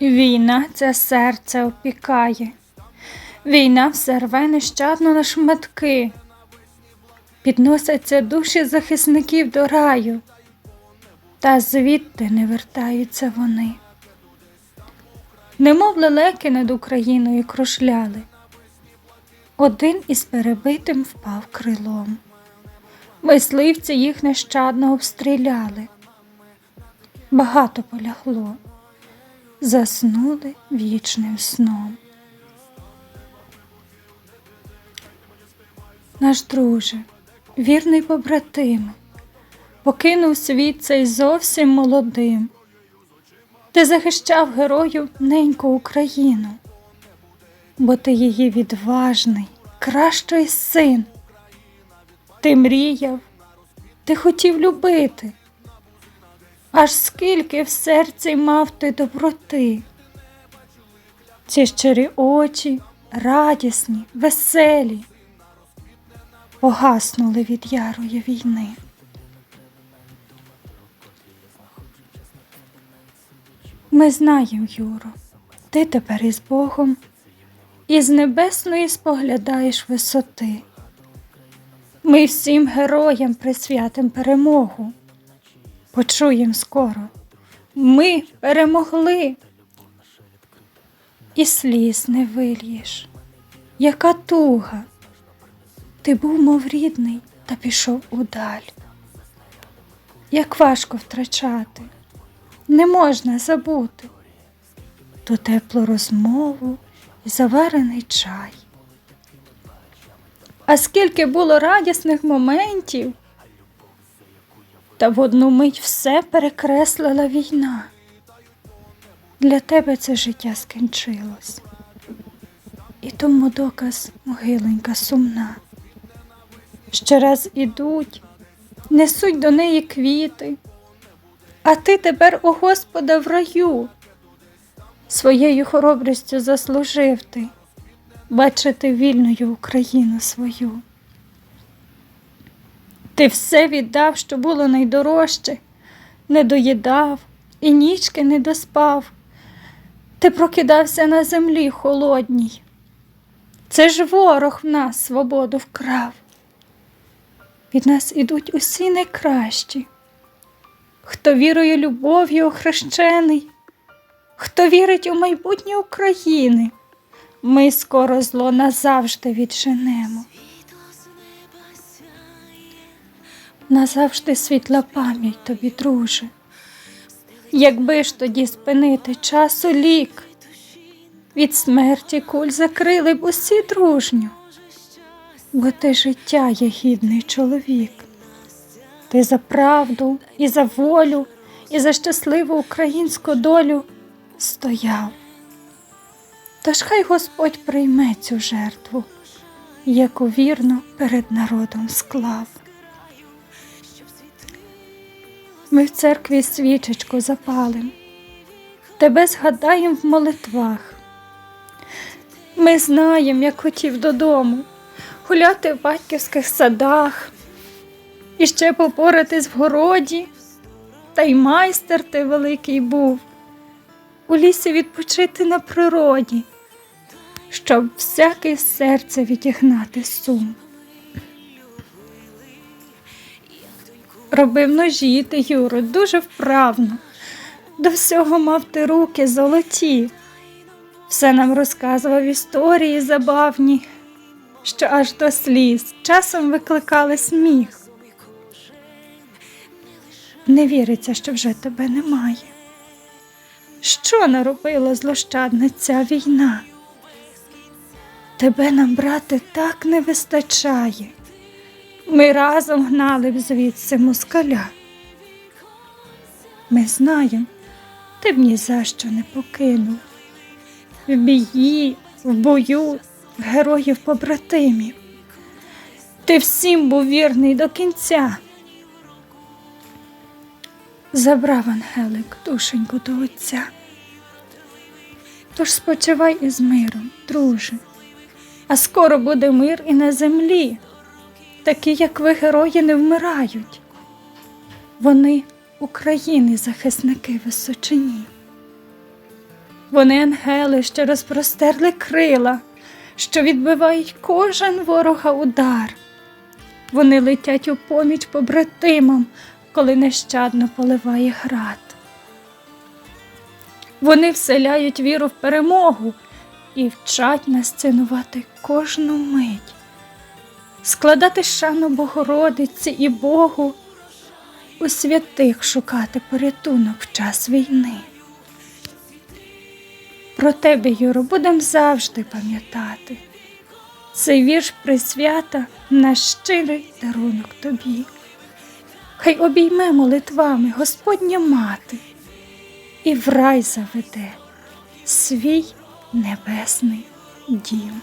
Війна це серце опікає, війна все рве нещадно на шматки, підносяться душі захисників до раю, та звідти не вертаються вони. Немов лелеки над Україною кружляли, один із перебитим впав крилом. Мисливці їх нещадно обстріляли. Багато полягло заснули вічним сном. Наш друже, вірний побратим, покинув світ цей зовсім молодим. Ти захищав герою неньку Україну, бо ти її відважний, кращий син. Ти мріяв, ти хотів любити. Аж скільки в серці мав ти доброти. Ці щирі очі, радісні, веселі, погаснули від ярої війни. Ми знаємо, Юро, ти тепер із Богом, і з небесної споглядаєш висоти. Ми всім героям присвятим перемогу почуєм скоро. Ми перемогли. І сліз не вильєш. Яка туга. Ти був, мов рідний, та пішов удаль. Як важко втрачати, не можна забути ту теплу розмову і заварений чай. А скільки було радісних моментів, та в одну мить все перекреслила війна. Для тебе це життя скінчилось. І тому доказ могиленька сумна. Ще раз ідуть, несуть до неї квіти, а ти тепер у Господа в раю. Своєю хоробрістю заслужив ти бачити вільною Україну свою. Ти все віддав, що було найдорожче, не доїдав і нічки не доспав. Ти прокидався на землі холодній. Це ж ворог в нас свободу вкрав. Від нас ідуть усі найкращі, хто вірою любов'ю охрещений, хто вірить у майбутнє України, ми скоро зло назавжди відженемо. Назавжди світла пам'ять тобі, друже. Якби ж тоді спинити часу лік, від смерті куль закрили б усі дружню, бо ти життя є гідний чоловік. Ти за правду і за волю, і за щасливу українську долю стояв. Тож хай Господь прийме цю жертву, яку вірно перед народом склав. Ми в церкві свічечку запалим, тебе згадаєм в молитвах. Ми знаєм, як хотів додому, гуляти в батьківських садах, і ще попоратись в городі, та й майстер ти великий був, у лісі відпочити на природі, щоб всяке серце відігнати сум. Робив ножі ти, Юро, дуже вправно. До всього мав ти руки золоті. Все нам розказував історії забавні, що аж до сліз часом викликали сміх. Не віриться, що вже тебе немає. Що наробила злощадна ця війна? Тебе нам, брате, так не вистачає. Ми разом гнали б звідси москаля. Ми знаємо, ти б ні за що не покинув. В бії, в бою, в героїв побратимів. Ти всім був вірний до кінця. Забрав Ангелик душеньку до отця. Тож спочивай із миром, друже, а скоро буде мир і на землі. Такі, як ви, герої, не вмирають. Вони України захисники височині. Вони ангели, що розпростерли крила, що відбивають кожен ворога удар. Вони летять у поміч побратимам, коли нещадно поливає град. Вони вселяють віру в перемогу і вчать нас цінувати кожну мить, складати шану Богородиці і Богу, у святих шукати порятунок в час війни. Про тебе, Юро, будем завжди пам'ятати. Цей вірш присвята наш щирий дарунок тобі. Хай обійме молитвами Господня мати і в рай заведе свій небесний дім.